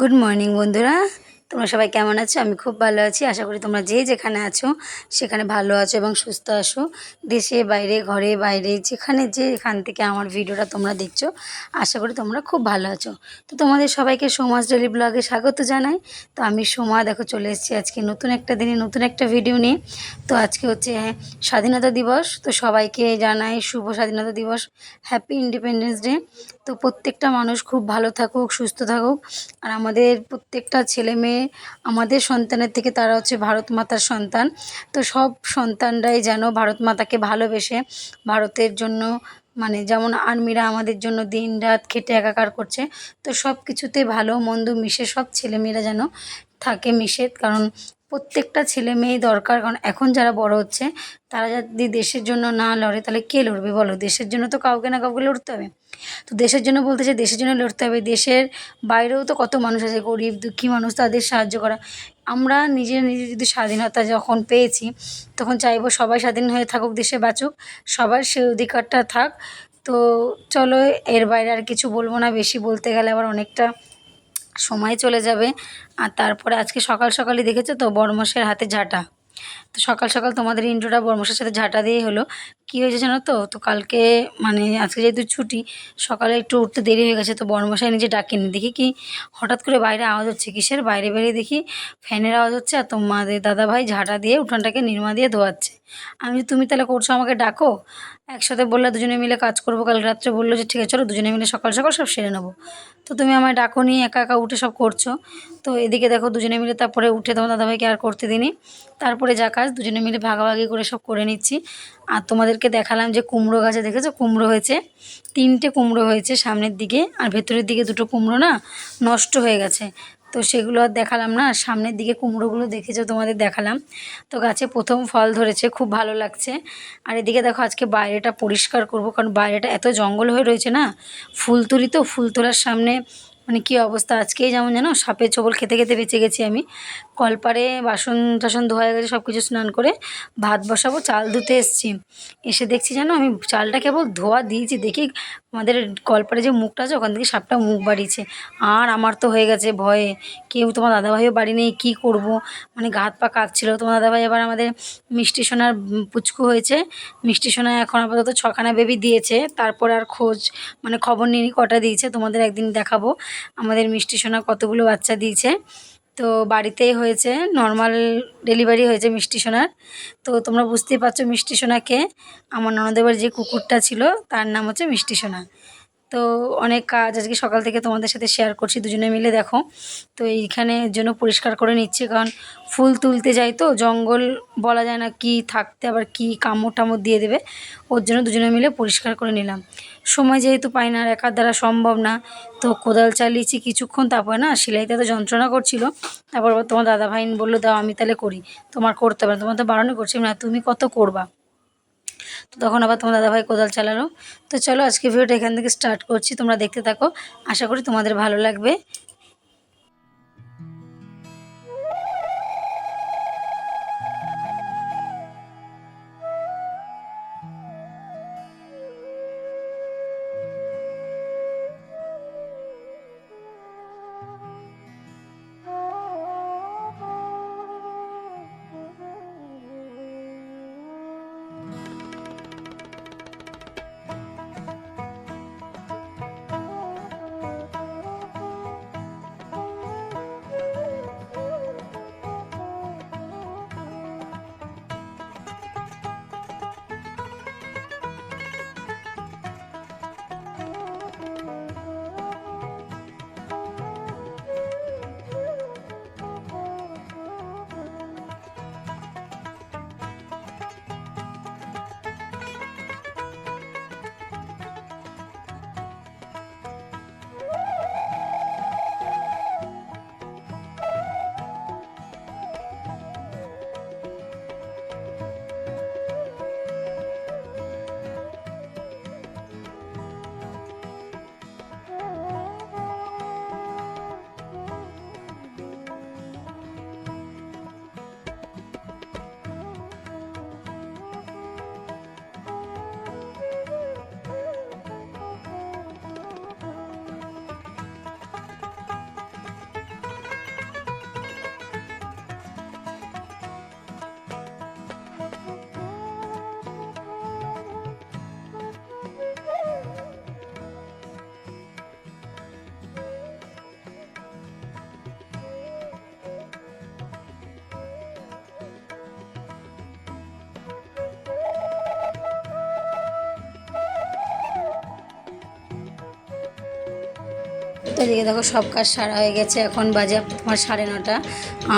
Good morning বন্ধুরা। তোমরা সবাই কেমন আছো? আমি খুব ভালো আছি। আশা করি তোমরা যে যেখানে আছো, সেখানে ভালো আছো এবং সুস্থ আছো। দেশে, বাইরে, ঘরে, বাইরে, যেখানে যে এখান থেকে আমার ভিডিওটা তোমরা দেখছ, আশা করি তোমরা খুব ভালো আছো। তো তোমাদের সবাইকে সমাজ ডেলি ব্লগে স্বাগত জানাই। তো আমি সোমা, দেখো চলে এসেছি আজকে নতুন একটা দিনে, নতুন একটা ভিডিও নিয়ে। তো আজকে হচ্ছে হ্যাঁ স্বাধীনতা দিবস। তো সবাইকে জানাই শুভ স্বাধীনতা দিবস। হ্যাপি ইন্ডিপেন্ডেন্স ডে তো প্রত্যেকটা মানুষ খুব ভালো থাকুক, সুস্থ থাকুক। আর আমাদের প্রত্যেকটা ছেলে মেয়ে আমাদের সন্তানের থেকে তারা হচ্ছে ভারত মাতার সন্তান। তো সব সন্তানরাই যেন ভারত মাতাকে ভালোবেসে ভারতের জন্য মানে যেমন আর্মিরা আমাদের জন্য দিন রাত খেটে একাকার করছে, তো সব কিছুতে ভালো মন্দ মিশে সব ছেলেমেয়েরা যেন থাকে মিশে কারণ প্রত্যেকটা ছেলে মেয়ে দরকার, কারণ এখন যারা বড় হচ্ছে, তারা যদি দেশের জন্য না লড়ে, তাহলে কে লড়বে বলো? দেশের জন্য তো কাউকে না কাউকে লড়তে হবে। তো দেশের জন্য বলতে চাই, দেশের জন্য লড়তে হবে। দেশের বাইরেও তো কত মানুষ আছে, গরিব, দুঃখী মানুষ, তাদের সাহায্য করা। আমরা নিজে নিজে যদি স্বাধীনতা যখন পেয়েছি, তখন চাইব সবাই স্বাধীন হয়ে থাকুক, দেশে বাঁচুক, সবার সেই অধিকারটা থাক। তো চলো, এর বাইরে আর কিছু বলব না। বেশি বলতে গেলে আবার অনেকটা সময় চলে যাবে। আর তারপরে আজকে সকাল সকালই দেখেছ তো বড়মশের হাতে ঝাঁটা। তো সকাল সকাল তোমাদের ইন্ট্রোটা বর্মশের সাথে ঝাঁটা দিয়েই হলো। কী হয়েছে জানো তো? তো কালকে মানে আজকে যেহেতু ছুটি, সকালে একটু উঠতে দেরি হয়ে গেছে, তো বর্মশাই নিজে ডাকেনি। দেখি কি হঠাৎ করে বাইরে আওয়াজ হচ্ছে, কিসের? বাইরে বেরিয়ে দেখি ফ্যানের আওয়াজ হচ্ছে আর তোমাদের দাদাভাই ঝাঁটা দিয়ে উঠানটাকে নির্মা দিয়ে ধোয়াচ্ছে। আমি তুমি তাহলে করছ আমাকে ডাকো? একসাথে বললে, দুজনে মিলে কাজ করব। কাল রাত্রে বলল যে, ঠিক আছে, চলো দুজনে মিলে সকাল সকাল সব সেরে নেব। তো তুমি আমায় ডাকো নিয়ে একা একা উঠে সব করছ। তো এদিকে দেখো দুজনে মিলে তারপরে উঠে তোমার দাদাভাইকে আর করতে দিনি তারপরে যা কাজ, দুজনে মিলে ভাগাভাগি করে সব করে নিচ্ছি। আর তোমাদেরকে দেখালাম যে কুমড়ো গাছে দেখেছ? কুমড়ো হয়েছে। তিনটে কুমড়ো হয়েছে সামনের দিকে আর ভেতরের দিকে দুটো কুমড়ো না নষ্ট হয়ে গেছে। তো সেগুলো আর দেখালাম না। সামনের দিকে কুমড়োগুলো দেখেছ? তোমাদের দেখালাম। তো গাছে প্রথম ফল ধরেছে, খুব ভালো লাগছে। আর এদিকে দেখো, আজকে বাইরেটা পরিষ্কার করব, কারণ বাইরেটা এত জঙ্গল হয়ে রয়েছে না। ফুল তুলি তো, ফুল তোলার সামনে মানে কী অবস্থা? আজকেই যেমন যেন সাপের চবল খেতে খেতে বেঁচে গেছি আমি। কলপারে বাসন টাসন ধোয়া গেছে সব কিছু স্নান করে ভাত বসাবো, চাল ধুতে এসছি। এসে দেখছি জানো আমি চালটা কেবল ধোয়া দিয়েছি, দেখি আমাদের কলপারে যে মুখটা আছে, ওখান থেকে সাপটা মুখ বাড়িয়েছে। আর আমার তো হয়ে গেছে ভয়ে। কেউ তোমার দাদাভাইও বাড়ি নেই, কী করব? মানে গা হাত পা কাঁপছিলো। তোমার দাদাভাই এবার আমাদের মিষ্টি সোনার পুচকু হয়েছে। মিষ্টি সোনা এখন আপাতত ছখানা বেবি দিয়েছে। তারপর আর খোঁজ মানে খবর নিয়ে কটা দিয়েছে তোমাদের একদিন দেখাবো। আমাদের মিষ্টি সোনা কতগুলো বাচ্চা দিয়েছে। তো বাড়িতেই হয়েছে নর্মাল ডেলিভারি হয়েছে মিষ্টি সোনার। তো তোমরা বুঝতেই পারছ মিষ্টি সোনাকে। আমার ননদেবের যে কুকুরটা ছিল, তার নাম হচ্ছে মিষ্টি সোনা। তো অনেক কাজ আজকে সকাল থেকে তোমাদের সাথে শেয়ার করছি, দুজনে মিলে দেখো। তো এইখানে জন্য পরিষ্কার করে নিচ্ছি, কারণ ফুল তুলতে যাই তো, জঙ্গল বলা যায় না কি থাকতে আবার কি কামড় টামড় দিয়ে দেবে, ওর জন্য দুজনে মিলে পরিষ্কার করে নিলাম। সময় যেহেতু পাই না আর একার দ্বারা সম্ভব না, তো কোদাল চালিয়েছি কিছুক্ষণ, তারপরে না সেলাইতে তো যন্ত্রণা করছিল, তারপর তোমার দাদা ভাইন বলল, দাও, আমি তাহলে করি। তোমার করতে পারে তোমার তো বারণই করছি না তুমি কত করবা? তো তখন আবার তোমার দাদাভাই কোদাল চালালো তো চলো আজকে ভিডিওটা এখান থেকে স্টার্ট করছি, তোমরা দেখতে থাকো। আশা করি তোমাদের ভালো লাগবে। এদিকে দেখো সব কাজ সারা হয়ে গেছে, এখন বাজে তোমার সাড়ে নটা।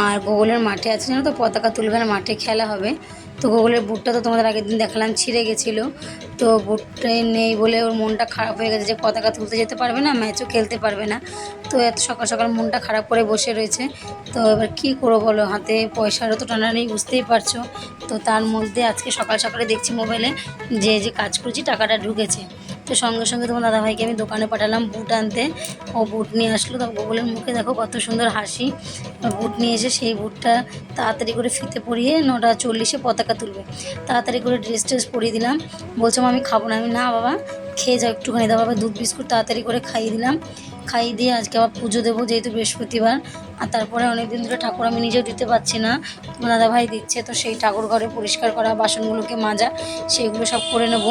আর গোগলের মাঠে আছে, জানো তো পতাকা তুলবে না, মাঠে খেলা হবে। তো গোগলের বুটটা তো তোমাদের আগের দিন দেখালাম, ছিঁড়ে গেছিল। তো বুটটা নেই বলে ওর মনটা খারাপ হয়ে গেছে যে পতাকা তুলতে যেতে পারবে না, ম্যাচও খেলতে পারবে না। তো এত সকাল সকাল মনটা খারাপ করে বসে রয়েছে। তো এবার কী করব বলো, হাতে পয়সারও তো টানা নেই, বুঝতেই পারছ। তো তার মধ্যে আজকে সকাল সকালে দেখছি মোবাইলে যে যে কাজ করছি, টাকাটা ঢুকেছে। তো সঙ্গে সঙ্গে তোমার দাদাভাইকে আমি দোকানে পাঠালাম বুট আনতে। ও বুট নিয়ে আসলো তো গোগলের মুখে দেখো কত সুন্দর হাসি। বুট নিয়ে এসে সেই বুটটা তাড়াতাড়ি করে ফিতে পরিয়ে নটা চল্লিশে পতাকা তুলবে। তাড়াতাড়ি করে ড্রেস ট্রেস পরিয়ে দিলাম। বলছিলাম আমি খাব না। আমি, না, বাবা, খেয়ে যাও একটুখানি। দাও বাবা দুধ, বিস্কুট তাড়াতাড়ি করে খাইয়ে দিলাম। খাইয়ে দিয়ে আজকে আবার পুজো দেবো, যেহেতু বৃহস্পতিবার। আর তারপরে অনেক দিন ধরে ঠাকুর আমি নিজেও দিতে পারছি না। দাদাভাই দিচ্ছে, তো সেই ঠাকুর ঘরে পরিষ্কার করা, বাসনগুলোকে মাজা সেইগুলো সব করে নেব।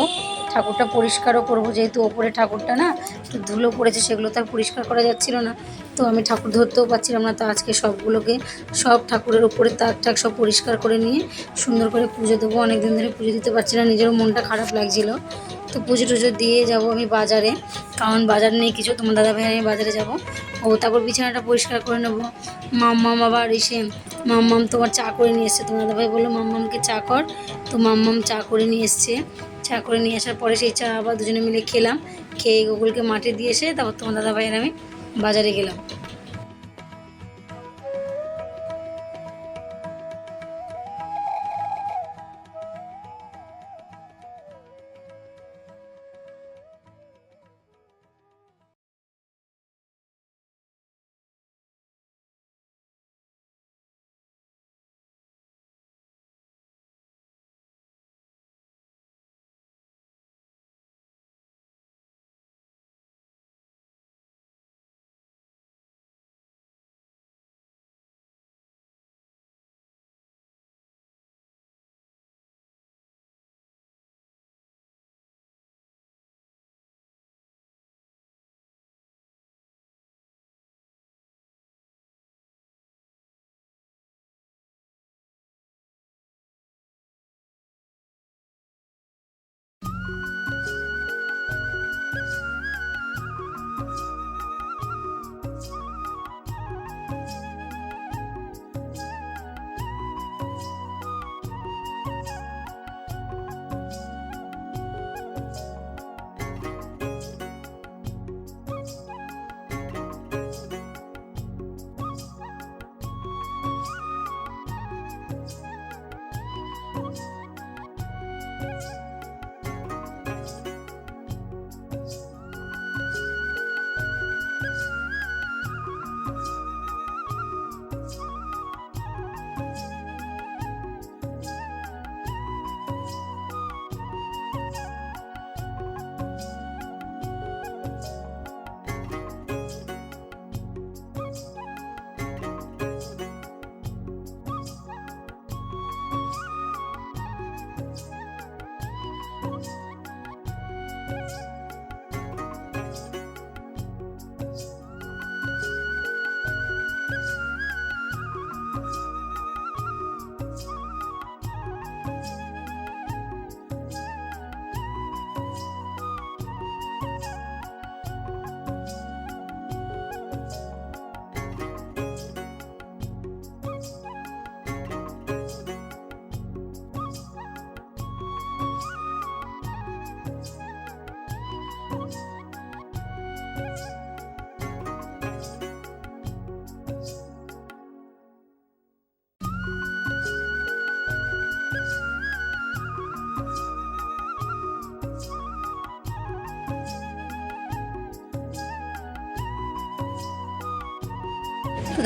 ঠাকুরটা পরিষ্কারও করব, যেহেতু ওপরে ঠাকুরটা না ধুলো পড়েছে, সেগুলো তো আর পরিষ্কার করা যাচ্ছিল না। তো আমি ঠাকুর ধরতেও পারছিলাম না, তো আজকে সবগুলোকে সব ঠাকুরের উপরে তাক ঠাক সব পরিষ্কার করে নিয়ে সুন্দর করে পুজো দেবো। অনেক দিন ধরে পুজো দিতে পারছি না, নিজেরও মনটা খারাপ লাগছিল। তো পুজো টুজো দিয়ে যাব আমি বাজারে, কারণ বাজার নেই কিছু, তোমার দাদা ভাই আমি বাজারে যাব। ও তারপর বিছানাটা পরিষ্কার করে নেব। মাম্মাম আবার এসে, মাম্মাম তোমার চা করে নিয়ে এসছে। তোমার দাদা ভাই বলল, মাম্মামকে চা কর। তো মাম্মাম চা করে নিয়ে এসছে। চা করে নিয়ে আসার পরে সেই চা আবার দুজনে মিলে খেলাম। খেয়ে গুগলকে মাঠে দিয়ে এসে তারপর তোমার দাদা ভাইয়ের আমি বাজারে গেলাম।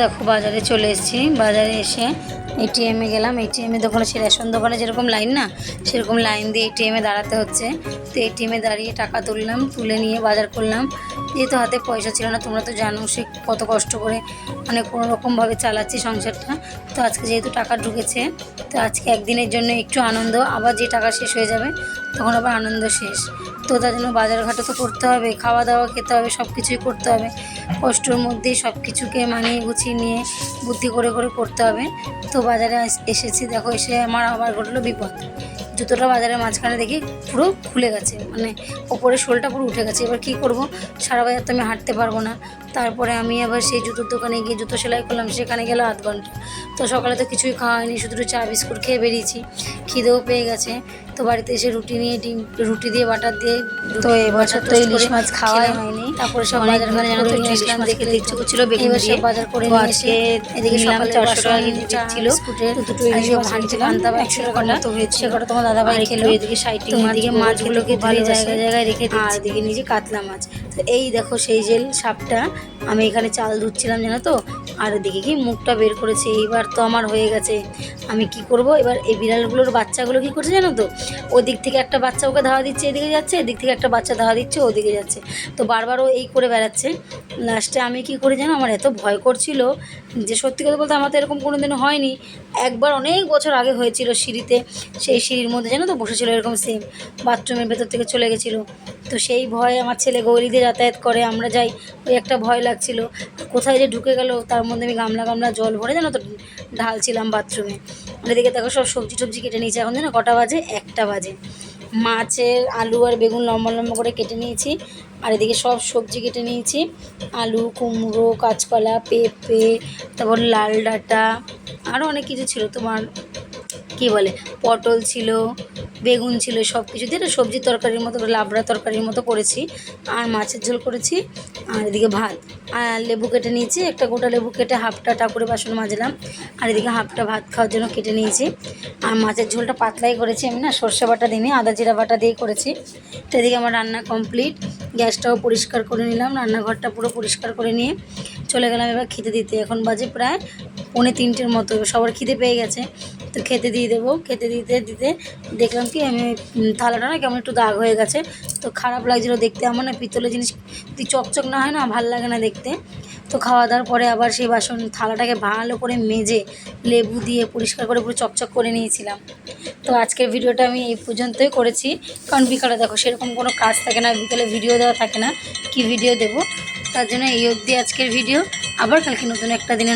দেখো, বাজারে চলে এসেছি। বাজারে এসে এটিএমে গেলাম। এটিএমে দোকানে সে রেশন দোকানে যেরকম লাইন না, সেরকম লাইন দিয়ে এটিএমে দাঁড়াতে হচ্ছে। তো এটিএমে দাঁড়িয়ে টাকা তুললাম, তুলে নিয়ে বাজার করলাম। যেহেতু হাতে পয়সা ছিল না, তোমরা তো জানো সে কত কষ্ট করে মানে কোনো রকমভাবে চালাচ্ছি সংসারটা। তো আজকে যেহেতু টাকা ঢুকেছে, তো আজকে একদিনের জন্য একটু আনন্দ, আবার যে টাকা শেষ হয়ে যাবে, তখন আবার আনন্দ শেষ। তো তার জন্য বাজার ঘাটও তো করতে হবে, খাওয়া দাওয়া খেতে হবে সব কিছুই করতে হবে। কষ্টর মধ্যেই সব কিছুকে মানিয়ে গুছিয়ে নিয়ে বুদ্ধি করে করে করতে হবে। তো বাজারে এসেছি, দেখো এসে আমার আবার ঘটলো বিপদ। জুতোটা বাজারের মাঝখানে দেখি পুরো খুলে গেছে মানে ওপরে শোলটা পুরো উঠে গেছে। এবার কী করব? সারা বাজার তো আমি হাঁটতে পারব না। তারপরে আমি আবার সেই জুতোর দোকানে গিয়ে জুতো সেলাই করলাম, সেখানে গেল আধ ঘণ্টা। তো সকালে তো কিছুই খাওয়া হয়নি, শুধু চা, বিস্কুট খেয়ে বেরিয়েছি। খিদেও পেয়ে গেছে। তো বাড়িতে এসে রুটি নিয়ে ডিম রুটি দিয়ে বাটার দিয়ে তো এবছর তো ইলিশ মাছ খাওয়াই হয়নি। তারপরে সব বাজার করে জানো তো ইলিশ মাছ দেখে ইচ্ছে করছিল বেগুন দিয়ে। বাজার করে নিয়ে এসে এদিকে সকালে চারশো টাকা কেজি দিচ্ছিল তো দুটো ইলিশ মাছ আনছিলাম। একশো টাকা মতো হয়েছে কটা তোমার দাদাভাই খেলো। এদিকে সাইটিং এদিকে মাছগুলোকে ভালো জায়গায় জায়গায় রেখে আর এদিকে নিজে কাতলা মাছ। তো এই দেখো সেই জেল সাপটা। আমি এখানে চাল ধুচ্ছিলাম জানো তো? আর এদিকে কি মুখটা বের করেছে। এইবার তো আমার হয়ে গেছে। আমি কি করব? এবার এই বিড়ালগুলোর বাচ্চাগুলো কি করছে জানো তো? ওদিক থেকে একটা বাচ্চা ওকে ধাওয়া দিচ্ছে, এদিকে যাচ্ছে, এদিক থেকে একটা বাচ্চা ধাওয়া দিচ্ছে, ওদিকে যাচ্ছে। তো বারবার ও এই করে বেড়াচ্ছে। লাস্টে আমি কি করি জানো? আমার এত ভয় করছিল যে সত্যি কথা বলতে আমার তো এরকম কোনো দিন হয়নি। একবার অনেক বছর আগে হয়েছিল সিঁড়িতে, সেই সিঁড়ির মধ্যে জানো তো বসেছিল এরকম সেম বাথরুমের ভেতর থেকে চলে গেছিল। তো সেই ভয়ে আমার ছেলে গৌরীতে যাতায়াত করে, আমরা যাই, ওই একটা ভয় লাগছিল। কোথায় যে ঢুকে গেল, তার মধ্যে আমি গামলা গামলা জল ভরে জানো তো ঢালছিলাম বাথরুমে। এদিকে দেখো সব সবজি টবজি কেটে নিয়েছে, এখন জানো কটা বাজে? একটা বাজে। মাছের আলু আর বেগুন লম্বা লম্বা করে কেটে নিয়েছি। আর এদিকে সব সবজি কেটে নিয়েছি। আলু, কুমড়ো, কাঁচকলা, পেঁপে, তারপর লাল ডাঁটা আরও অনেক কিছু ছিল তোমার। কী বলে, পটল ছিল, বেগুন ছিল সব কিছু দিয়ে সবজির তরকারির মতো লাবড়া তরকারির মতো করেছি। আর মাছের ঝোল করেছি, আর এদিকে ভাত। আর লেবু কেটে নিয়েছি, একটা গোটা লেবু কেটে হাফটা ঠাকুরে বাসন মাজলাম, আর এদিকে হাফটা ভাত খাওয়ার জন্য কেটে নিয়েছি। আর মাছের ঝোলটা পাতলাই করেছি আমি না, সর্ষে বাটা দিইনি আদা জিরা বাটা দিয়ে করেছি। তো এদিকে আমার রান্না কমপ্লিট, গ্যাসটাও পরিষ্কার করে নিলাম, রান্নাঘরটা পুরো পরিষ্কার করে নিয়ে চলে গেলাম এবার খেতে দিতে। এখন বাজে প্রায় পৌনে তিনটের মতো সবার খিদে পেয়ে গেছে। তো খেতে দিয়ে দেবো, খেতে দিতে দিতে দেখলাম কি আমি থালাটা না কেমন একটু দাগ হয়ে গেছে। তো খারাপ লাগছিল দেখতে, আমার না পিতলের জিনিস চকচক না হয় না, ভালো লাগে না দেখতে। তো খাওয়া দাওয়ার পরে আবার সেই বাসন, থালাটাকে ভালো করে মেজে লেবু দিয়ে পরিষ্কার করে পুরো চকচক করে নিয়েছিলাম। তো আজকের ভিডিওটা আমি এই পর্যন্তই করেছি। কারণ বিকালে দেখো সেরকম কোনো কাজ থাকে না, বিকালে ভিডিও দেওয়া থাকে না, কি ভিডিও দেবো? তার জন্য এই অবধি আজকের ভিডিও। আবার কালকে নতুন একটা দিনের